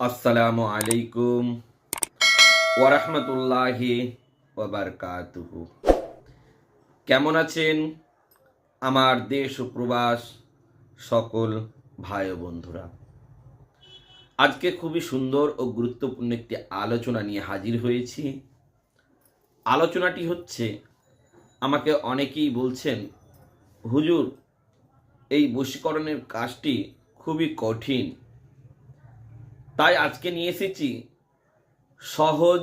আসসালামু আলাইকুম ওরহমতুল্লাহি ওবারকাতুহু কেমন আছেন আমার দেশ ও প্রবাস সকল ভাই বন্ধুরা? আজকে খুবই সুন্দর ও গুরুত্বপূর্ণ একটি আলোচনা নিয়ে হাজির হয়েছি। আলোচনাটি হচ্ছে, আমাকে অনেকেই বলছেন, হুজুর, এই বশীকরণের কাজটি খুবই কঠিন। তাই আজকে নিয়ে এসেছি সহজ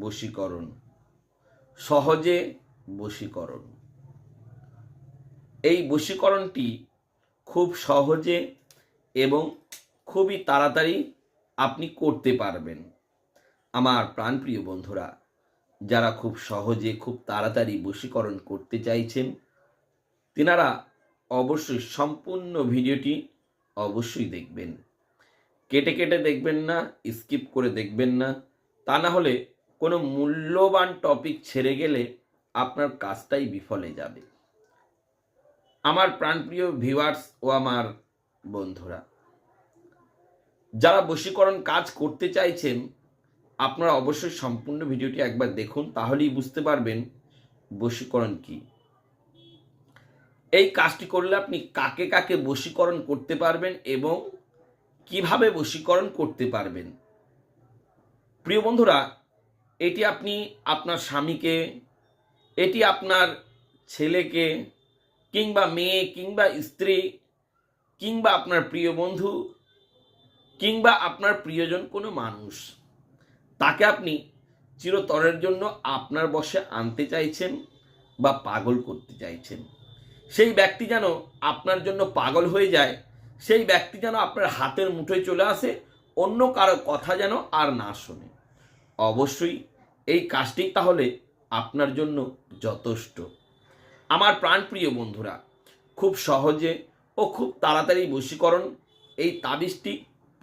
বশীকরণ, সহজে বশীকরণ। এই বশীকরণটি খুব সহজে এবং খুবই তাড়াতাড়ি আপনি করতে পারবেন। আমার প্রাণপ্রিয় বন্ধুরা, যারা খুব সহজে, খুব তাড়াতাড়ি বশীকরণ করতে চাইছেন, তেনারা অবশ্যই সম্পূর্ণ ভিডিওটি অবশ্যই দেখবেন। কেটে কেটে দেখবেন না, স্কিপ করে দেখবেন না। তা না হলে কোনো মূল্যবান টপিক ছেড়ে গেলে আপনার কাজটাই বিফলে যাবে। আমার প্রাণপ্রিয় ভিউয়ার্স ও আমার বন্ধুরা যারা বশীকরণ কাজ করতে চাইছেন, আপনারা অবশ্যই সম্পূর্ণ ভিডিওটি একবার দেখুন, তাহলেই বুঝতে পারবেন বশীকরণ কি। এই কাজটি করলে আপনি কাকে কাকে বশীকরণ করতে পারবেন এবং কীভাবে বশীকরণ করতে পারবেন। প্রিয় বন্ধুরা, এটি আপনি আপনার স্বামীকে, এটি আপনার ছেলেকে কিংবা মেয়ে কিংবা স্ত্রী কিংবা আপনার প্রিয় বন্ধু কিংবা আপনার প্রিয়জন কোনো মানুষ, তাকে আপনি চিরতরের জন্য আপনার বসে আনতে চাইছেন বা পাগল করতে চাইছেন। সেই ব্যক্তি যেন আপনার জন্য পাগল হয়ে যায়, সেই ব্যক্তি যেন আপনার হাতের মুঠোয় চলে আসে, অন্য কারও কথা যেন আর না শোনে। অবশ্যই এই কাজটি তাহলে আপনার জন্য যথেষ্ট। আমার প্রাণপ্রিয় বন্ধুরা, খুব সহজে ও খুব তাড়াতাড়ি বশীকরণ এই তাবিজটি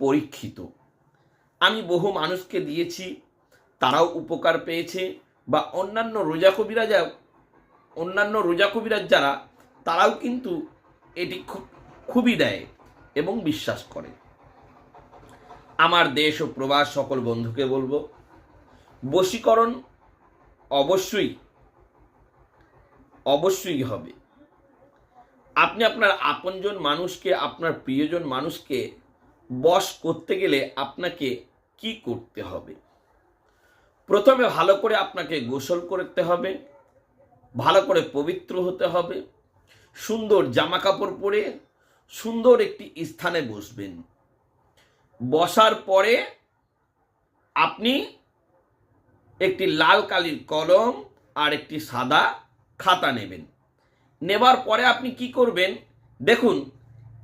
পরীক্ষিত। আমি বহু মানুষকে দিয়েছি, তারাও উপকার পেয়েছে বা অন্যান্য রোজা কবিরা যা অন্যান্য রোজা কবিরাজ যারা, তারাও কিন্তু এটি খুব, খুবই দেয় এবং বিশ্বাস করে। আমার দেশ ও প্রবাস সকল বন্ধুকে বলব, বশীকরণ অবশ্যই অবশ্যই হবে। আপনি আপনার আপনজন মানুষকে, আপনার প্রিয়জন মানুষকে বশ করতে গেলে আপনাকে কি করতে হবে? প্রথমে ভালো করে আপনাকে গোসল করতে হবে, ভালো করে পবিত্র হতে হবে, সুন্দর জামা কাপড় পরে সুন্দর একটি স্থানে বসবেন। বসার পরে আপনি একটি লাল কালির কলম আর একটি সাদা খাতা নেবেন। নেবার পরে আপনি কি করবেন? দেখুন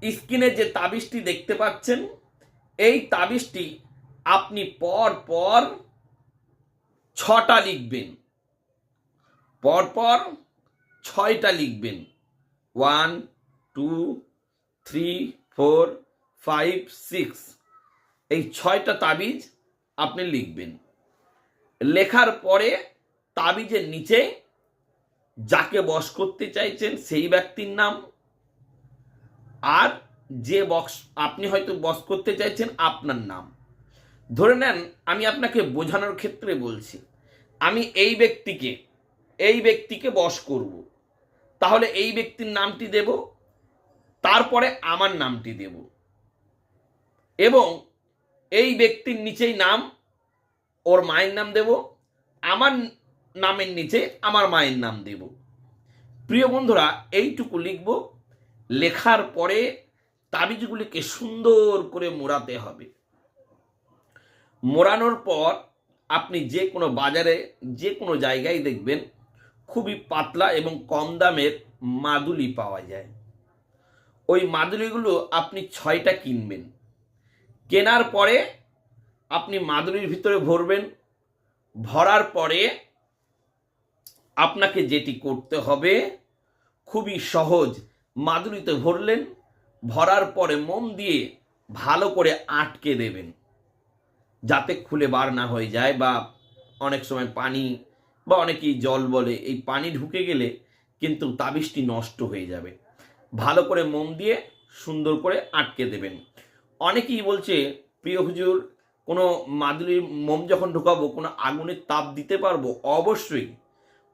স্ক্রিনে যে তাবিজটি দেখতে পাচ্ছেন, এই তাবিজটি আপনি পর পর ছটা লিখবেন। পরপর ছয়টা লিখবেন। One, two, three, four, five, six. এই ছয়টা তাবিজ আপনি লিখবেন। লেখার পরে তাবিজের নিচে যাকে বশ করতে চাইছেন, সেই ব্যক্তির নাম আর যে বক্স আপনি হয়তো বস করতে চাইছেন, আপনার নাম। ধরে নেন, আমি আপনাকে বোঝানোর ক্ষেত্রে বলছি, আমি এই ব্যক্তিকে এই ব্যক্তিকে বশ করব। তাহলে এই ব্যক্তির নামটি দেব, তারপরে আমার নামটি দেব। এবং এই ব্যক্তির নিচেই নাম, ওর মায়ের নাম দেব, আমার নামের নিচে আমার মায়ের নাম দেব। প্রিয় বন্ধুরা, এইটুকু লিখব। লেখার পরে তাবিজগুলিকে সুন্দর করে মোড়াতে হবে। মোড়ানোর পর আপনি যে কোনো বাজারে, যে কোনো জায়গায় দেখবেন খুবই পাতলা এবং কম দামের মাদুলি পাওয়া যায়। ওই মাদুলিগুলো আপনি ছয়টা কিনবেন। কেনার পরে আপনি মাদুলির ভিতরে ভরবেন। ভরার পরে আপনাকে যেটি করতে হবে, খুবই সহজ মাদুলিতে ভরলেন, ভরার পরে মোম দিয়ে ভালো করে আটকে দেবেন। যাতে খুলে বার না হয়ে যায় বা অনেক সময় পানি বা অনেকেই জল বলে, এই পানি ঢুকে গেলে কিন্তু তাবিজটি নষ্ট হয়ে যাবে। ভালো করে মোম দিয়ে সুন্দর করে আটকে দেবেন। অনেকেই বলছে, প্রিয় হুজুর, কোনো মাদুলির মোম যখন ঢোকাবো, কোনো আগুনের তাপ দিতে পারব? অবশ্যই।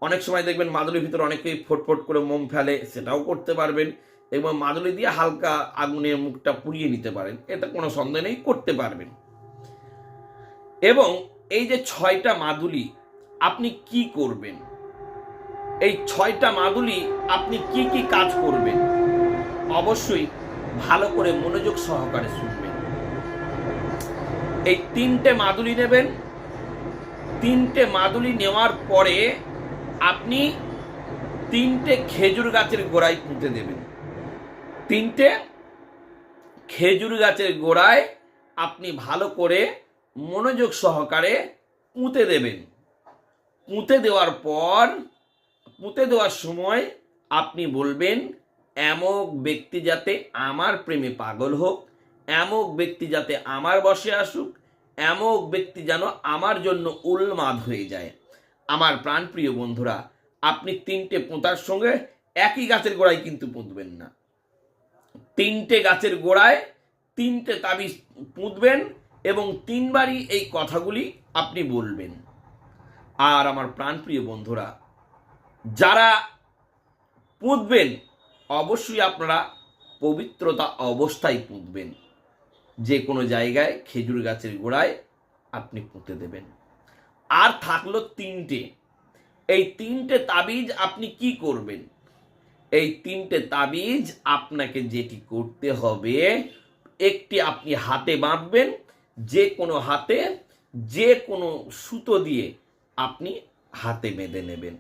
অনেক সময় দেখবেন মাদুলির ভিতরে অনেকেই ফটফট করে মোম ফেলে, সেটাও করতে পারবেন। এবং মাদুলি দিয়ে হালকা আগুনের মুখটা পুড়িয়ে নিতে পারেন। এটা কোনো সন্দেহ নেই, করতে পারবেন। এবং এই যে ছয়টা মাদুলি, আপনি কি করবেন? এই ছয়টা মাদুলি, আপনি কি কি কাজ করবেন? অবশ্যই ভালো করে মনোযোগ সহকারে শুনবেন। এই তিনটে মাদুলি নেবেন। তিনটে মাদুলি নেওয়ার পরে আপনি তিনটে খেজুর গাছের গোড়ায় পুঁতে দেবেন। তিনটে খেজুর গাছের গোড়ায় আপনি ভালো করে মনোযোগ সহকারে পুঁতে দেবেন। পুঁতে দেওয়ার পর, পুঁতে দেওয়ার সময় আপনি বলবেন, এমক ব্যক্তি যাতে আমার প্রেমে পাগল হোক, এমক ব্যক্তি যাতে আমার বসে আসুক, এমক ব্যক্তি যেন আমার জন্য উন্মাদ হয়ে যায়। আমার প্রাণপ্রিয় বন্ধুরা, আপনি তিনটে পোঁতার সঙ্গে একই গাছের গোড়ায় কিন্তু পুঁতবেন না। তিনটে গাছের গোড়ায় তিনটে তাবিজ পুঁতবেন এবং তিনবারই এই কথাগুলি আপনি বলবেন। আর আমার প্রাণপ্রিয় বন্ধুরা, যারা পুঁতবেন, অবশ্যই আপনারা পবিত্রতা অবস্থায় পুঁতবেন। যে কোনো জায়গায় খেজুর গাছের গোড়ায় আপনি পুঁতে দেবেন। আর থাকল তিনটে। এই তিনটে তাবিজ আপনি কি করবেন? এই তিনটে তাবিজ আপনাকে যেটি করতে হবে, একটি আপনি হাতে বাঁধবেন, যে কোনো হাতে, যে কোনো সুতো দিয়ে আপনি হাতে বেঁধে নেবেন।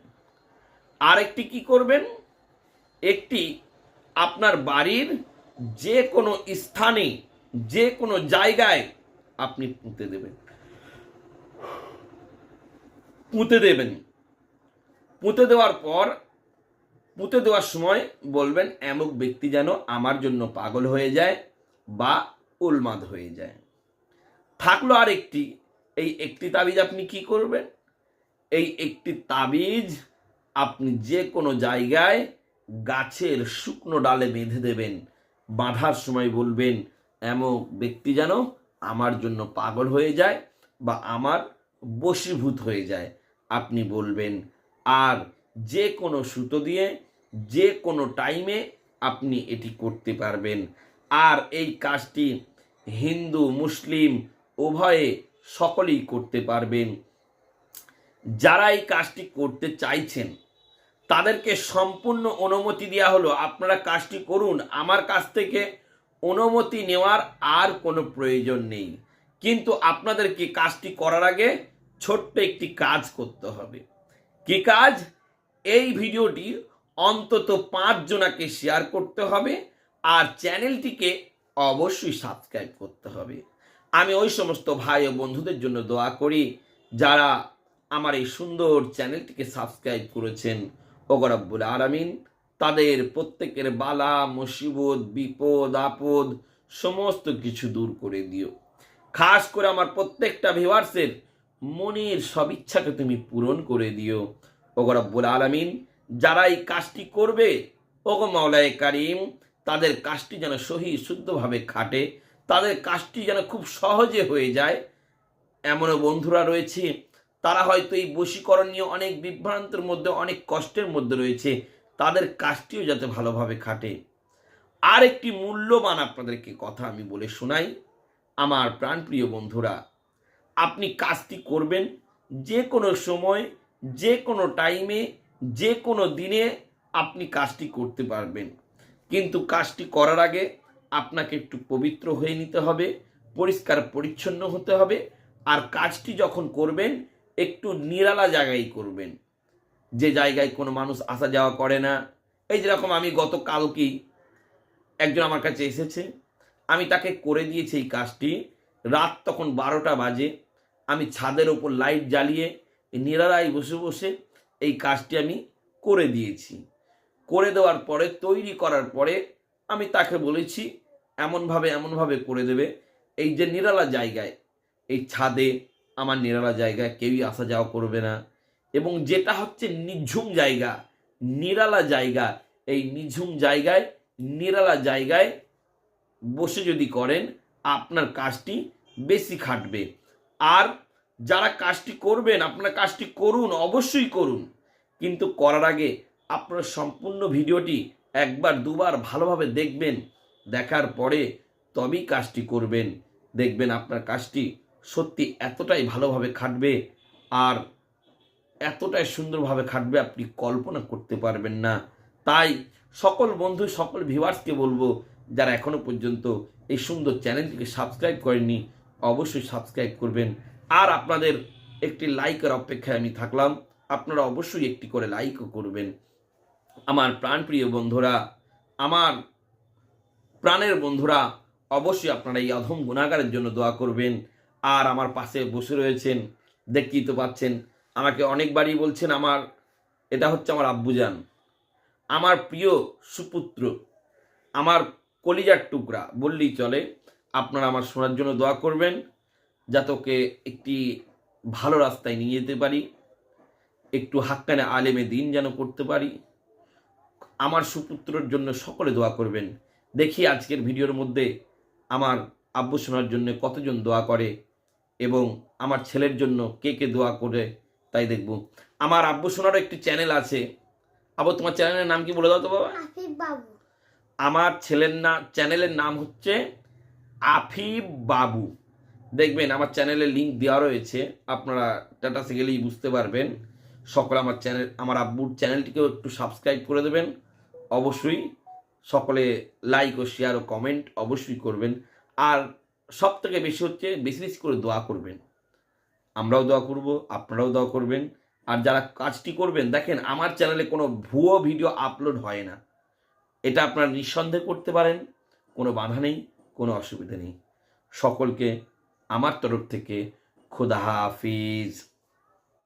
আরেকটি কি করবেন? একটি আপনার বাড়ির যে কোনো স্থানে, যে কোনো জায়গায় আপনি পুঁতে দেবেন। পুঁতে দেবেন। পুঁতে দেওয়ার পর, পুঁতে দেওয়ার সময় বলবেন, এমক ব্যক্তি যেন আমার জন্য পাগল হয়ে যায় বা উলমাদ হয়ে যায়। থাকল আর একটি। এই একটি তাবিজ আপনি কি করবেন? এই একটি তাবিজ আপনি যে কোনো জায়গায় গাছের শুকনো ডালে বেঁধে দেবেন। বাঁধার সময় বলবেন এমন ব্যক্তি যেন আমার জন্য পাগল হয়ে যায় বা আমার বশীভূত হয়ে যায়। আপনি বলবেন, আর যে কোনো সুতো দিয়ে, যে কোনো টাইমে আপনি এটি করতে পারবেন। আর এই কাজটি হিন্দু, মুসলিম, উভয়ে সকলেই করতে পারবেন। যারা এই কাজটি করতে চাইছেন, তাদেরকে সম্পূর্ণ অনুমতি দেওয়া হলো, আপনারা কাজটি করুন। আমার কাছ থেকে অনুমতি নেওয়ার আর কোনো প্রয়োজন নেই। কিন্তু আপনাদেরকে কাজটি করার আগে ছোট্ট একটি কাজ করতে হবে। কি কাজ? এই ভিডিওটি অন্তত পাঁচ জনাকে শেয়ার করতে হবে আর চ্যানেলটিকে অবশ্যই সাবস্ক্রাইব করতে হবে। আমি ওই সমস্ত ভাই ও বন্ধুদের জন্য দোয়া করি, যারা আমার এই সুন্দর চ্যানেলটিকে সাবস্ক্রাইব করেছেন। ওগরাব্বুল আরামিন তাদের প্রত্যেকের বালা, মুসিবত, বিপদ, আপদ, সমস্ত কিছু দূর করে দিও। খাস করে আমার প্রত্যেকটা ভিউয়ার্সের মনের সব ইচ্ছাকে তুমি পূরণ করে দিও। ওগরাব্বুল আলামিন যারা এই কাজটি করবে, ওগো মাওলায় কারিম, তাদের কাজটি যেন সহি শুদ্ধভাবে খাটে, তাদের কাজটি যেন খুব সহজে হয়ে যায়। এমনও বন্ধুরা রয়েছে, তারা হয়তো এই বশীকরণ নিয়ে অনেক বিভ্রান্তের মধ্যে, অনেক কষ্টের মধ্যে রয়েছে, তাদের কাজটিও যাতে ভালোভাবে খাটে। আর একটি মূল্যবান আপনাদেরকে কথা আমি বলে শোনাই, আমার প্রাণপ্রিয় বন্ধুরা আপনি কাজটি করবেন যে কোনো সময়, যে কোনো টাইমে, যে কোনো দিনে আপনি কাজটি করতে পারবেন। কিন্তু কাজটি করার আগে আপনাকে একটু পবিত্র হয়ে নিতে হবে, পরিষ্কার পরিচ্ছন্ন হতে হবে, আর কাজটি যখন করবেন, একটু নিরালা জায়গায় করবেন। যে জায়গায় কোনো মানুষ আসা যাওয়া করে না। এই যেরকম আমি গতকালকেই একজন আমার কাছে এসেছে। আমি তাকে করে দিয়েছি এই কাজটি। রাত তখন বারোটা বাজে। আমি ছাদের ওপর লাইট জ্বালিয়ে নিরালায় বসে বসে এই কাজটি আমি করে দিয়েছি। করে দেওয়ার পরে, তৈরি করার পরে আমি তাকে বলেছি, এমনভাবে এমনভাবে করে দেবে। এই যে নিরালা জায়গায়, এই ছাদে আমার নিরালা জায়গায় কেউই আসা যাওয়া করবে না। এবং যেটা হচ্ছে নিঝুম জায়গা, নিরালা জায়গা, এই নিঝুম জায়গায়, নিরালা জায়গায় বসে যদি করেন, আপনার কাজটি বেশি খাটবে। আর যারা কাজটি করবেন, আপনারা কাজটি করুন, অবশ্যই করুন। কিন্তু করার আগে আপনার সম্পূর্ণ ভিডিওটি একবার, দুবার ভালোভাবে দেখবেন। দেখার পরে তবেই কাজটি করবেন। দেখবেন আপনার কাজটি সত্যি এতটাই ভালোভাবে খাটবে আর এতটাই সুন্দরভাবে খাটবে আপনি কল্পনা করতে পারবেন না। তাই সকল বন্ধু, সকল ভিউয়ার্সকে বলব, যারা এখনও পর্যন্ত এই সুন্দর চ্যানেলটিকে সাবস্ক্রাইব করেননি অবশ্যই সাবস্ক্রাইব করবেন। আর আপনাদের একটি লাইকের অপেক্ষায় আমি থাকলাম। আপনারা অবশ্যই একটি করে লাইকও করবেন। আমার প্রাণপ্রিয় বন্ধুরা, আমার প্রাণের বন্ধুরা, অবশ্যই আপনারা এই অধম গুণাগারের জন্য দোয়া করবেন। আর আমার পাশে বসে রয়েছেন, দেখতেই তো পাচ্ছেন, আমাকে অনেকবারই বলছেন আমার, এটা হচ্ছে আমার আব্বুজান। আমার প্রিয় সুপুত্র, আমার কলিজার টুকরা, বললেই চলে। আপনারা আমার শোনার জন্য দোয়া করবেন যাতে একটি ভালো রাস্তায় নিয়ে যেতে পারি একটু হাক্কানে আলেমে দিন যেন করতে পারি। আমার সুপুত্রর জন্য সকলে দোয়া করবেন। দেখি আজকের ভিডিওর মধ্যে আমার আব্বু শোনার জন্য কতজন দোয়া করে এবং আমার ছেলের জন্য কে কে দোয়া করে তাই দেখব। আমার আব্বু শোনারও একটি চ্যানেল আছে। আবু তোমার চ্যানেলের নাম কি বলে দাও তো বাবা। আমার ছেলের না চ্যানেলের নাম হচ্ছে আফিব বাবু। দেখবেন আমার চ্যানেলে লিংক দেওয়া রয়েছে, আপনারা স্ট্যাটাসে গেলেই বুঝতে পারবেন। সকলে আমার চ্যানেল, আমার আব্বুর চ্যানেলটিকেও একটু সাবস্ক্রাইব করে দেবেন। অবশ্যই সকলে লাইক ও শেয়ার ও কমেন্ট অবশ্যই করবেন। আর সব থেকে বেশি হচ্ছে, বেশি বেশি করে দোয়া করবেন। আমরাও দোয়া করব, আপনারাও দোয়া করবেন। আর যারা কাজটি করবেন, দেখেন আমার চ্যানেলে কোনো ভুয়ো ভিডিও আপলোড হয় না। এটা আপনারা নিঃসন্দেহ করতে পারেন, কোনো বাধা নেই। কোনো অসুবিধা নেই। সকলকে আমার তরফ থেকে খুদা হাফিজ।